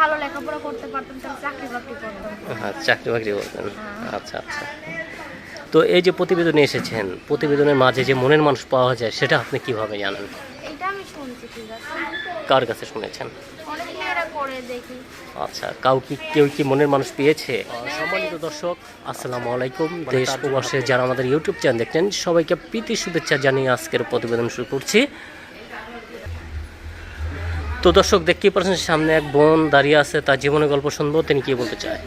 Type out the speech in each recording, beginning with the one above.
ভালো লেখাপড়া করতে পারতাম তাহলে চাকরি বাকরি করতাম হ্যাঁ চাকরি বাকরি করতেন। আচ্ছা আচ্ছা। তো এই যে প্রতিবেদনে এসেছেন প্রতিবেদনের মাঝে যে মনের মানুষ পাওয়া যায় সেটা আপনি কীভাবে জানেন? এটা আমি শুনছি ঠিক আছে। কার কাছে শুনেছেন? আচ্ছা কাউ কি কেউ কি মনের মানুষ পেয়েছে? সম্মানিত দর্শক আসসালামু আলাইকুম। দেশ প্রবাসে যারা আমাদের ইউটিউব চ্যানেল দেখছেন সবাইকে প্রীতি শুভেচ্ছা জানিয়ে আজকের প্রতিবেদন শুরু করছি। তো দর্শক, দেখতেই পাচ্ছেন সামনে এক বোন দাঁড়িয়ে আছে, তার জীবনের গল্প শুনব। তিনি কি বলতে চায়?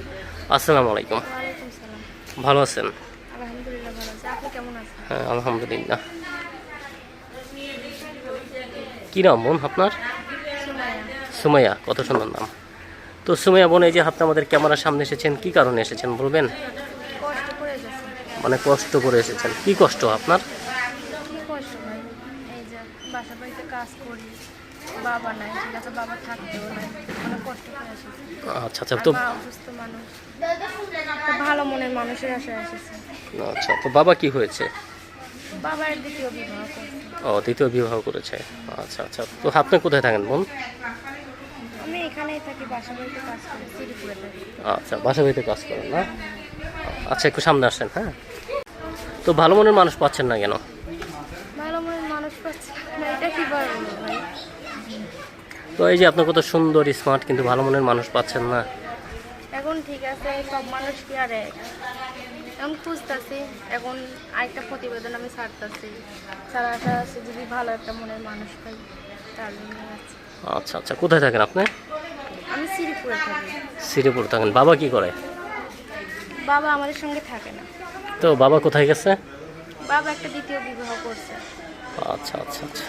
আসসালামু আলাইকুম। ভালো আছেন? হ্যাঁ আলহামদুলিল্লাহ। কি নাম বোন আপনার? সুমাইয়া। কত সুন্দর নাম। তো সুমাইয়া বোন, এই যে আপনি আমাদের ক্যামেরার সামনে এসেছেন, কি কারণে এসেছেন বলবেন? মানে কষ্ট করে এসেছেন। কি কষ্ট আপনার? কাজ করি বাবা নাই ঠিক আছে বাবা থাকতেও নাই অনেক কষ্ট করে এসেছি। আচ্ছা আচ্ছা তো অসুস্থ মানুষ। ভালো মনের মানুষের আশায় এসেছে। আচ্ছা তো বাবা কি হয়েছে? বাবার দ্বিতীয় বিবাহ ও দ্বিতীয় বিবাহ করেছে। আচ্ছা আচ্ছা তো আপনি কোথায় থাকেন বোন? আমি এখানেই থাকি বাসা বাড়িতে কাজ করি থাকি। আচ্ছা বাসা বাড়িতে কাজ করেন না? আচ্ছা একটু সামনে আসেন হ্যাঁ? তো ভালো মনের মানুষ পাচ্ছেন না কেন ভালো মনের মানুষ পাচ্ছে না এটা কি বলব ভাই তো এই যে আপনার কত সুন্দর স্মার্ট কিন্তু ভালো মনের মানুষ পাচ্ছেন না। এখন ঠিক আছে সব মানুষ কি আর? এখন খুঁজতেছি এখন আরেকটা প্রতিবেদন আমি ছাড়তেছি। ছাড়া আশা আছে যদি ভালো একটা মনের মানুষ পাই তার জন্য আচ্ছা আচ্ছা কোথায় থাকেন আপনি? আমি শ্রীপুরে থাকি। শ্রীপুর থাকেন। বাবা কি করে? বাবা আমাদের সঙ্গে থাকে না। তো বাবা কোথায় গেছে? বাবা একটা দ্বিতীয় বিবাহ করছে। আচ্ছা আচ্ছা আচ্ছা।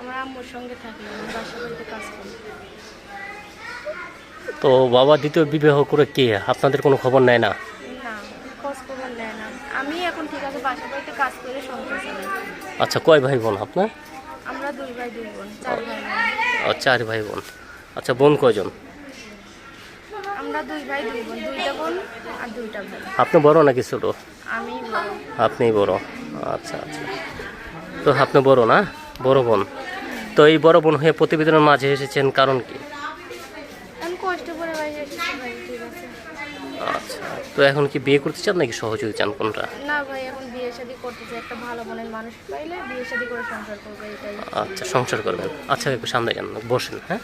আমার আম্মুর সঙ্গে থাকি আমি বাসা বাড়িতে কাজ করি। তো বাবা দ্বিতীয় বিবাহ করে কে? আপনাদের কোনো খবর নেয় না? না খোঁজ খবর নেয় না। আমি এখন ঠিক আছে বাসা বাড়িতে কাজ করে সংসার চালাই। আচ্ছা কয় ভাই বোন আপনার? আমরা দুই ভাই দুই বোন চার ভাই বোন। ও, চার ভাই বোন। আচ্ছা বোন কয়জন? আমরা দুই ভাই দুই বোন দুইটা বোন আর দুইটা ভাই। আপনি বড় নাকি ছোট? আমি বড়। আপনি বড়। আচ্ছা আচ্ছা। তো আপনি বড় না? বড় বোন। তো এই বড় বোন হয়ে প্রতিবেদনের মাঝে এসেছেন কারণ কি? আচ্ছা তো এখন কি বিয়ে করতে চান নাকি সহযোগী চান কোনটা? না ভাই এখন বিয়ে শাদি করতেছে একটা ভালো মনের মানুষ পাইলে বিয়ে শাদি করে সংসার করবে এটাই। আচ্ছা সংসার করবেন। আচ্ছা একটু সামনে যান বসেন হ্যাঁ?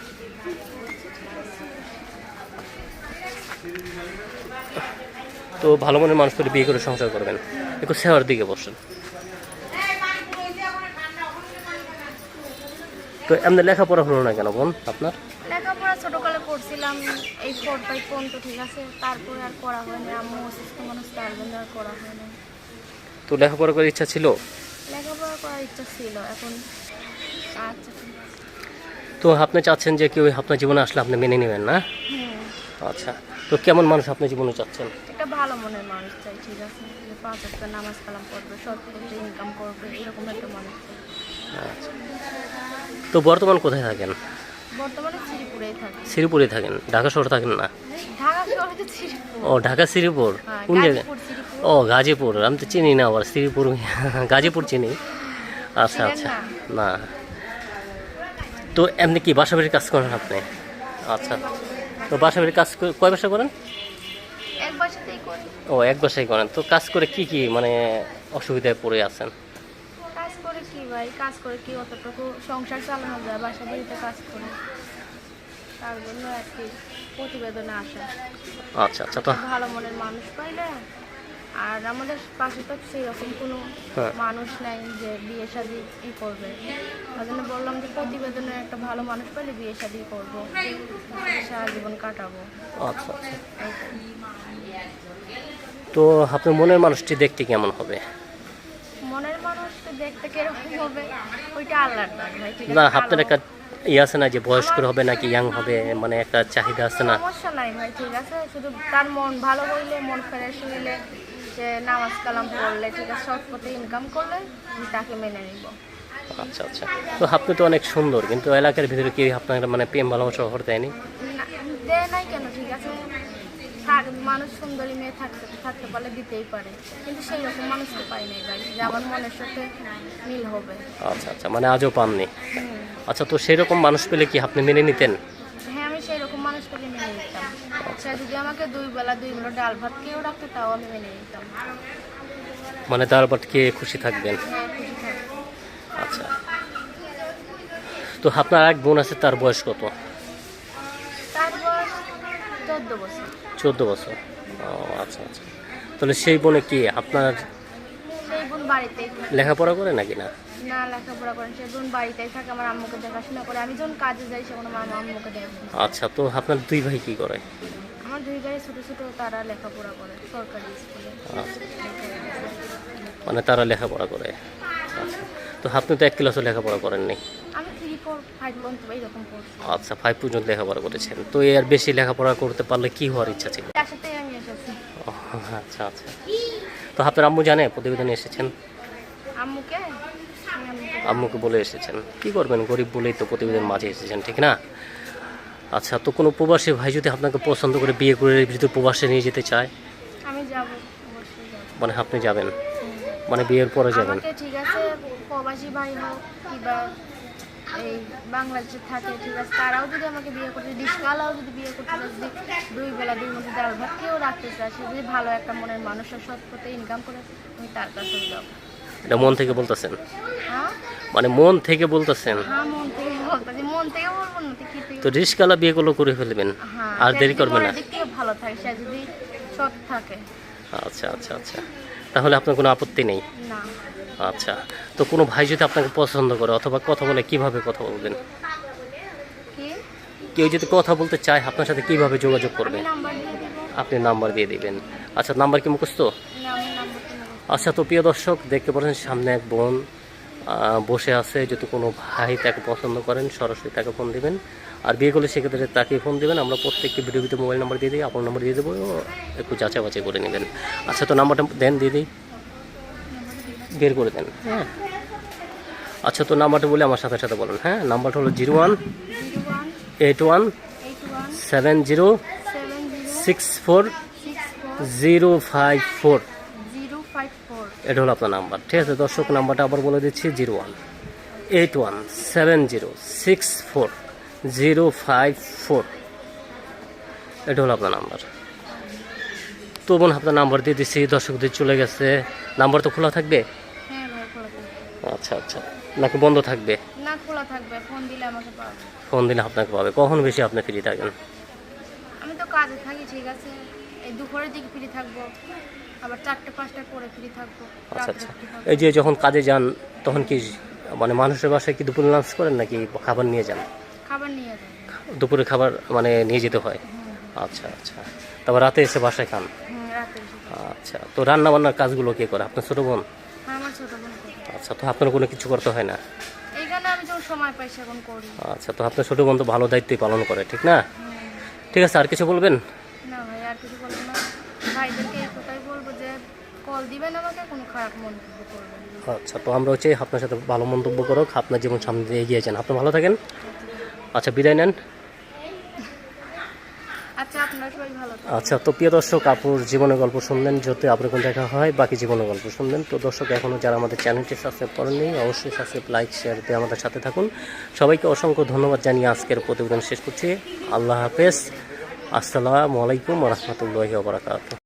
তো ভালো মনের মানুষ করে বিয়ে করে সংসার করবেন। একটু সেওয়ার দিকে বসেন। তো এমনি লেখাপড়া হলো না কেন বোন আপনার? লেখাপড়া ছোটকালে পড়ছিলাম এই ফোর ফাইভ পর্যন্ত ঠিক আছে তারপরে আর করা হয়নি আম্মু অসুস্থ মানুষ তার জন্য আর করা হয়নি। তো লেখাপড়া করার ইচ্ছা ছিল? লেখাপড়া করার ইচ্ছা ছিল এখন আচ্ছা। তো আপনি চাচ্ছেন যে কেউ আপনার জীবনে আসলে আপনি মেনে নেবেন না? আচ্ছা তো কেমন মানুষ আপনার জীবনে চাচ্ছেন? একটা ভালো মনের মানুষ চাই ঠিক আছে? পাঁচ নামাজ কালাম করবে করবে ইনকাম করবে এরকম একটা মানুষ চাই। তো বর্তমান কোথায় থাকেন? বর্তমানে শ্রীপুরেই থাকে। শ্রীপুরে থাকেন? ঢাকা শহরে থাকেন না? ও ঢাকা শ্রীপুর হ্যাঁ, কোন জায়গায়? ও গাজীপুর। আমি তো চিনি না আবার শ্রীপুর গাজীপুর চিনি। আচ্ছা আচ্ছা। না? তো এমনি কি বাসা বাড়ির কাজ করেন আপনি? আচ্ছা। তো বাসা বাড়ির কাজ কয় বাসা করেন? ও এক বাসায় করেন। তো কাজ করে কি কি মানে অসুবিধায় পড়ে আছেন? ভাই কাজ করে কি অতটুকু সংসার চালানো যায় বাসা বাড়িতে কাজ করে। তার জন্য আর কি প্রতিবেদনে আসা। আচ্ছা আচ্ছা তো ভালো মনের মানুষ পাইলে আর আমাদের পাশে তো সেরকম কোনো হ্যাঁ। মানুষ নাই যে বিয়ে শাদি ই করবে। তার জন্য বললাম যে প্রতিবেদনে একটা ভালো মানুষ পাইলে বিয়ে শাদি করব। সারা জীবন কাটাবো। আচ্ছা আচ্ছা। তো আপনার মনের মানুষটি দেখতে কেমন হবে? মানুষকে দেখতে কীরকম হবে ওইটা আল্লাহর দান ভাই ঠিক না আপনার একটা ইয়ে আছে না যে বয়স্ক হবে নাকি ইয়াং হবে মানে একটা চাহিদা আছে না? সমস্যা নাই ভাই ঠিক আছে? শুধু তার মন ভালো হইলে মন ফ্রেশ হইলে যে নামাজ কালাম পড়লে ঠিক আছে সৎ পথে ইনকাম করলে আমি তাকে মেনে নিব। আচ্ছা আচ্ছা। তো আপনি তো অনেক সুন্দর কিন্তু এলাকার ভিতরে কি আপনার মানে প্রেম ভালোবাসা অফার দেয়নি দেয় নাই কেন ঠিক আছে? থাক মানুষ সুন্দরী মেয়ে থাকতে থাকতে পারলে দিতেই পারে। কিন্তু সেই রকম মানুষকে পাই নাই ভাই যে আমার মনের সাথে মিল হবে। আচ্ছা আচ্ছা মানে আজও পাননি। আচ্ছা তো সেই রকম মানুষ পেলে কি আপনি মেনে নিতেন? হ্যাঁ আমি সেই রকম মানুষ সে যদি আমাকে দুই বেলা দুই বেলা ডাল ভাত কেউ রাখতো তাও আমি মেনে নিতাম। মানে তারপর কে খুশি থাকবেন? হ্যাঁ আচ্ছা। তো আপনার এক বোন আছে তার বয়স কত? তার বয়স চোদ্দ বছর। চোদ্দ বছর। ও আচ্ছা আচ্ছা। তাহলে সেই বোনে কি আপনার সেই বোন বাড়িতেই লেখাপড়া করে নাকি না? না লেখাপড়া করেন সে বোন বাড়িতেই থাকে আমার আম্মুকে দেখাশোনা করে। আমি যখন কাজে যাই সে আমার আম্মুকে আচ্ছা তো আপনার দুই ভাই কি করে? আমার দুই ভাই ছোটো ছোটো তারা লেখাপড়া করে সরকারি স্কুলে। আচ্ছা। মানে তারা লেখাপড়া করে। আচ্ছা। তো আপনি তো এক ক্লাসও লেখাপড়া করেননি? আচ্ছা ফাইভ পর্যন্ত লেখাপড়া করেছেন। তো এর বেশি লেখাপড়া করতে পারলে কি হওয়ার ইচ্ছা ছিল? আচ্ছা আচ্ছা। তো আপনার আম্মু জানে? প্রতিবেদনে এসেছেন? আম্মুকে? আম্মুকে আম্মুকে বলে এসেছেন। কি করবেন? গরিব বলেই তো প্রতিবেদন মাঝে এসেছেন ঠিক না? আচ্ছা তো কোনো প্রবাসী ভাই যদি আপনাকে পছন্দ করে বিয়ে করে যদি প্রবাসে নিয়ে যেতে চায়? আমি যাব মানে আপনি যাবেন? মানে বিয়ের পরে যাবেন? ঠিক আছে প্রবাসী ভাই হোক কিংবা এই বাংলাদেশে থাকে ঠিক আছে? তারাও যদি আমাকে বিয়ে করতে ডিসকালাও যদি বিয়ে করতে যদি দুই বেলা দুই মধ্যে ডাল ভাত কেউ রাখতে চায় সে যদি ভালো একটা মনের মানুষের সৎ পথে ইনকাম করে আমি তার কাছে যাব। এটা মন থেকে বলতেছেন? হ্যাঁ? মানে মন থেকে বলতেছেন? হ্যাঁ তো কি থেকে? তো রিস্কালা করে ফেলবেন? হ্যাঁ আর দেরি যদি করবে না? মনের ভালো থাকে সে যদি সৎ থাকে। আচ্ছা আচ্ছা আচ্ছা। তাহলে আপনার কোনো আপত্তি নেই? আচ্ছা। তো কোনো ভাই যদি আপনাকে পছন্দ করে অথবা কথা বলে কীভাবে কথা বলবেন? কেউ যদি কথা বলতে চায় আপনার সাথে কীভাবে যোগাযোগ করবে? আমি নাম্বার দিয়ে দিব। আপনি নাম্বার দিয়ে দিবেন। আচ্ছা নাম্বার কি মুখস্থ? নেব আচ্ছা তো প্রিয় দর্শক দেখতে পাচ্ছেন সামনে এক বোন বসে আছে। যদি কোনো ভাই তাকে পছন্দ করেন সরাসরি তাকে ফোন দিবেন। আর বিয়ে করলে সেক্ষেত্রে তাকে ফোন দিবেন। আমরা প্রত্যেককে ভিডিও ভিডিও মোবাইল নাম্বার দিয়ে দিই আপনার নাম্বার দিয়ে দেবো একটু যাচাই বাছাই করে নেবেন। আচ্ছা তো নাম্বারটা দেন দিয়ে দিই। বের করে দেন হ্যাঁ। আচ্ছা তো নাম্বারটা বলে আমার সাথে সাথে বলেন হ্যাঁ? নাম্বারটা হলো zero one eight one seven zero six four zero five four. এটা হলো আপনার নাম্বার ঠিক আছে? দর্শক নাম্বারটা আবার বলে দিচ্ছি zero one eight one seven zero six four zero five four. এটা হলো আপনার নাম্বার। তো বোন আপনার নাম্বার দিয়ে দিচ্ছি দর্শকদের চলে গেছে। নাম্বার তো খোলা থাকবে? হ্যাঁ ভাই খোলা থাকবে। আচ্ছা আচ্ছা। নাকি বন্ধ থাকবে? না খোলা থাকবে ফোন দিলে আমাকে পাবে। ফোন দিলে আপনাকে পাবে। কখন বেশি আপনি ফ্রি থাকেন? আমি তো কাজে থাকি ঠিক আছে। এই দুপুরের দিকে ফ্রি থাকব আবার চারটে পাঁচটা করে ফ্রি থাকব আচ্ছা আচ্ছা। এই যে যখন কাজে যান তখন কি মানে মানুষের বাসায় কি দুপুরে লাঞ্চ করেন নাকি খাবার নিয়ে যান? খাবার নিয়ে যাই। দুপুরে খাবার মানে নিয়ে যেতে হয়? আচ্ছা আচ্ছা। তারপর রাতে এসে বাসায় খান? আচ্ছা তো রান্না বান্নার কাজগুলো কে করে? আপনার ছোট বোন? হ্যাঁ আমার ছোটো বোন। আচ্ছা তো আপনার কোনো কিছু করতে হয় না? এইখানে আমি যখন সময় পাই সেখন করি। আচ্ছা তো আপনার ছোট বন্ধু ভালো দায়িত্বই পালন করে ঠিক না? ঠিক আছে আর কিছু বলবেন? না ভাই আর কিছু বলব না। ভাইদেরকে বলব যে কল দিবেন আমাকে কোনো খারাপ মন্তব্য করবেন আচ্ছা তো আমরা হচ্ছে আপনার সাথে ভালো মন্তব্য করুক আপনার জীবন সামনে এগিয়ে যান। আপনি ভালো থাকেন। আচ্ছা বিদায় নেন। আচ্ছা তো প্রিয় দর্শক, আপুর জীবনের গল্প শুনলেন যদি আপনার কোন দেখা হয়, বাকি জীবনের গল্প শুনলেন। তো দর্শক এখনও যারা আমাদের চ্যানেলটি সাবস্ক্রাইব করেননি, অবশ্যই সাবস্ক্রাইব লাইক শেয়ার দিয়ে আমাদের সাথে থাকুন। সবাইকে অসংখ্য ধন্যবাদ জানিয়ে আজকের প্রতিবেদন শেষ করছি। আল্লাহ হাফেজ। আসসালামু আলাইকুম রহমতুল্লাহ ওবরাকাত